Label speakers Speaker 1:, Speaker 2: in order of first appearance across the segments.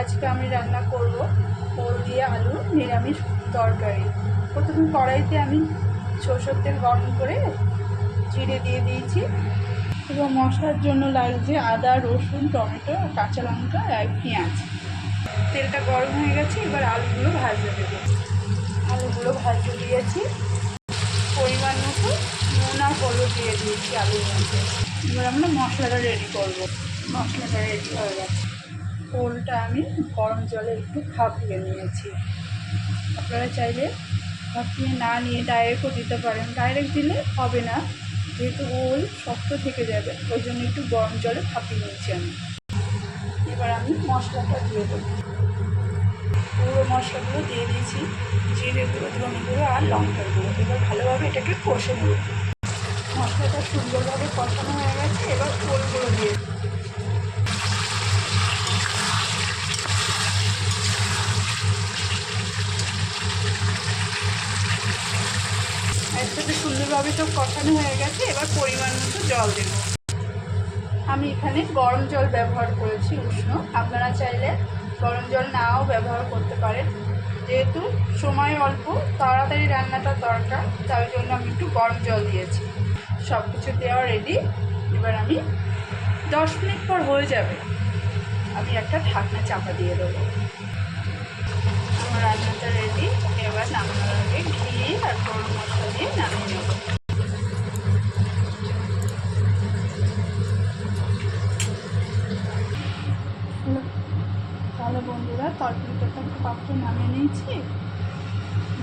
Speaker 1: আজকে আমি রান্না করব ওল দিয়ে আলু নিরামিষ তরকারি। প্রথমে কড়াইতে আমি সরষের তেল গরম করে জিরে দিয়ে দিয়েছি এবং মশলার জন্য লাগছে আদা, রসুন, টমেটো, কাঁচা লঙ্কা আর পেঁয়াজ। তেলটা গরম হয়ে গেছে, এবার আলুগুলো ভাজতে দেবো। আলুগুলো ভাজতে দিয়েছি। পরিমাণ মতো নুন আর হলুদ দিয়ে দিয়েছি আলুর মধ্যে। এবার আমরা মশলাটা রেডি করব। মশলাটা রেডি হয়ে গেছে। আমি গরম জলে একটু ভাপিয়ে নিয়েছি। আপনারা চাইলে ভাপিয়ে না নিয়ে ডাইরেক্টও দিতে পারেন। ডাইরেক্ট দিলে হবে না, যেহেতু ওল শক্ত থেকে যাবে, ওই জন্য একটু গরম জলে ভাপিয়ে নিয়েছি আমি। এবার আমি মশলাটা দিয়ে দেবো। পুরো মশলাগুলো দিয়ে দিয়েছি, জিরে গুঁড়ো, ধনে গুঁড়ো আর লঙ্কার গুঁড়ো। এবার ভালোভাবে এটাকে কষে নেব। মশলাটা সুন্দরভাবে কষানো হয়ে গেছে এবার ওলগুলো দিয়ে দেবো। একসাথে সুন্দরভাবে সব কষানো হয়ে গেছে, এবার পরিমাণ মতো জল দেব। আমি এখানে গরম জল ব্যবহার করেছি উষ্ণ। আপনারা চাইলে গরম জল নাও ব্যবহার করতে পারেন। যেহেতু সময় অল্প, তাড়াতাড়ি রান্নাটা দরকার, তার জন্য আমি একটু গরম জল দিয়েছি। সব কিছু দেওয়া রেডি এবার আমি দশ মিনিট পর হয়ে যাবে। আমি একটা ঢাকনা চাপা দিয়ে দেবো। আমার রান্নাটা রেডি এবার নামানোর ঘি আর গরম মশলা দিয়ে নামিয়ে নেব তাহলে বন্ধুরা, তরকারিটা তো পাত্র নামিয়ে নিয়েছি।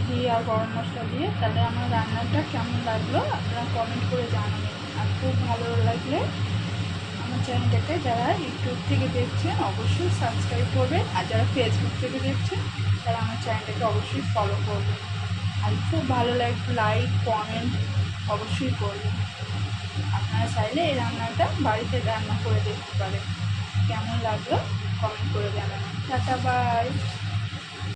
Speaker 1: ঘি আর গরম মশলা দিয়ে। তাহলে আমার রান্নাটা কেমন লাগল আপনারা কমেন্ট করে জানাবেন। আর খুব ভালো লাগলে আমার চ্যানেলটাকে যারা ইউটিউব থেকে দেখছেন, অবশ্যই সাবস্ক্রাইব করবেন। আর যারা ফেসবুক থেকে দেখছেন, তারা আমার চ্যানেলটাকে অবশ্যই ফলো করবেন। খুব ভালো লাগবে লাইক কমেন্ট অবশ্যই করবেন আপনারা চাইলে এই রান্নাটা বাড়িতে রান্না করে দেখতে পারেন। কেমন লাগল কমেন্ট করে জানাবেন। Tata bye